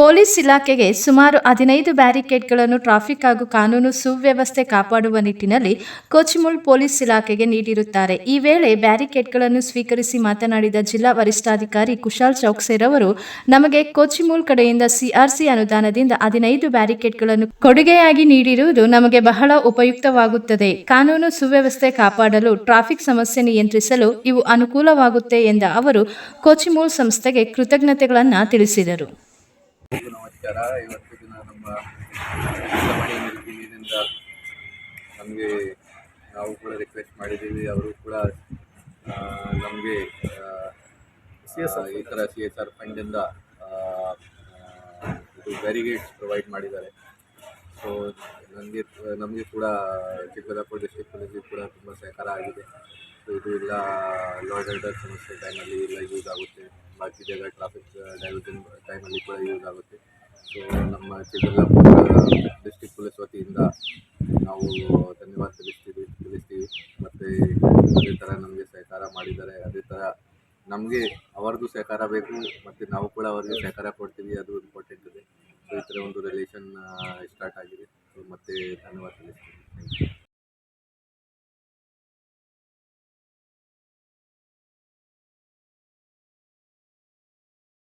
Police ಇಲಾಖೆಗೆ ಸುಮಾರು ಹದಿನೈದು ಬ್ಯಾರಿಕೇಡ್ಗಳನ್ನು ಟ್ರಾಫಿಕ್ ಹಾಗೂ ಕಾನೂನು ಸುವ್ಯವಸ್ಥೆ ಕಾಪಾಡುವ ನಿಟ್ಟಿನಲ್ಲಿ ಕೋಚಿಮುಲ್ ಪೊಲೀಸ್ ಇಲಾಖೆಗೆ ನೀಡಿರುತ್ತಾರೆ. ಈ ವೇಳೆ ಬ್ಯಾರಿಕೇಡ್ಗಳನ್ನು ಸ್ವೀಕರಿಸಿ ಮಾತನಾಡಿದ ಜಿಲ್ಲಾ ವರಿಷ್ಠಾಧಿಕಾರಿ ಕುಶಾಲ್ ಚೌಕ್ಸೆರವರು ನಮಗೆ ಕೋಚಿಮೂಲ್ ಕಡೆಯಿಂದ ಸಿಆರ್ಸಿ ಅನುದಾನದಿಂದ ಹದಿನೈದು ಬ್ಯಾರಿಕೇಡ್ಗಳನ್ನು ಕೊಡುಗೆಯಾಗಿ ನೀಡಿರುವುದು ನಮಗೆ ಬಹಳ ಉಪಯುಕ್ತವಾಗುತ್ತದೆ. ಕಾನೂನು ಸುವ್ಯವಸ್ಥೆ ಕಾಪಾಡಲು, ಟ್ರಾಫಿಕ್ ಸಮಸ್ಯೆ ನಿಯಂತ್ರಿಸಲು ಇವು ಅನುಕೂಲವಾಗುತ್ತೆ ಎಂದ ಅವರು ಕೋಚಿಮೂಲ್ ಸಂಸ್ಥೆಗೆ ಕೃತಜ್ಞತೆಗಳನ್ನು ತಿಳಿಸಿದರು. ನಮಸ್ಕಾರ. ಇವತ್ತು ದಿನ ನಮ್ಮ ಮನೆ ಮಿಲ್ಕಿನಿಂದ ನಮಗೆ ನಾವು ಕೂಡ ರಿಕ್ವೆಸ್ಟ್ ಮಾಡಿದ್ದೀವಿ. ಅವರು ಕೂಡ ನಮಗೆ ಸಿ ಎಸ್ ಈ ಥರ ಸಿ ಎಸ್ ಆರ್ ಫಂಡಿಂದ ಇದು ಬ್ಯಾರಿಗೇಡ್ಸ್ ಪ್ರೊವೈಡ್ ಮಾಡಿದ್ದಾರೆ. ಸೊ ನನಗೆ ನಮಗೆ ಕೂಡ ಚಿಕ್ಕಬಳ್ಳಾಪುರ ಡಿಸ್ಟ್ರಿಕ್ಟ್ ಪೊಲೀಸಿಗೆ ಕೂಡ ತುಂಬ ಸಹಕಾರ ಆಗಿದೆ. ಇದು ಇಲ್ಲ ಆರ್ಡರ್ ಸಮಸ್ಯೆ ಟೈಮಲ್ಲಿ ಎಲ್ಲ ಯೂಸ್ ಆಗುತ್ತೆ. ಬಾಕಿ ಜಾಗ ಟ್ರಾಫಿಕ್ ಡೈವರ್ಜನ್ ಟೈಮಲ್ಲಿ ಕೂಡ ಯೂಸ್ ಆಗುತ್ತೆ. ಸೊ ನಮ್ಮ ಚಿಕ್ಕಬಳ್ಳಾಪುರ ಡಿಸ್ಟಿಕ್ ಪೊಲೀಸ್ ವತಿಯಿಂದ ನಾವು ಧನ್ಯವಾದ ತಿಳಿಸ್ತೀವಿ ತಿಳಿಸ್ತೀವಿ. ಮತ್ತು ಅದೇ ಥರ ನಮಗೆ ಸಹಕಾರ ಮಾಡಿದ್ದಾರೆ. ಅದೇ ಥರ ನಮಗೆ ಅವ್ರದ್ದು ಸಹಕಾರ ಬೇಕು, ಮತ್ತು ನಾವು ಕೂಡ ಅವರಿಗೆ ಸಹಕಾರ ಕೊಡ್ತೀವಿ. ಅದು ಇಂಪಾರ್ಟೆಂಟ್ ಇದೆ. ಸೊ ಈ ಥರ ಒಂದು ರಿಲೇಷನ್ ಸ್ಟಾರ್ಟ್ ಆಗಿದೆ. ಸೊ ಮತ್ತೆ ಧನ್ಯವಾದ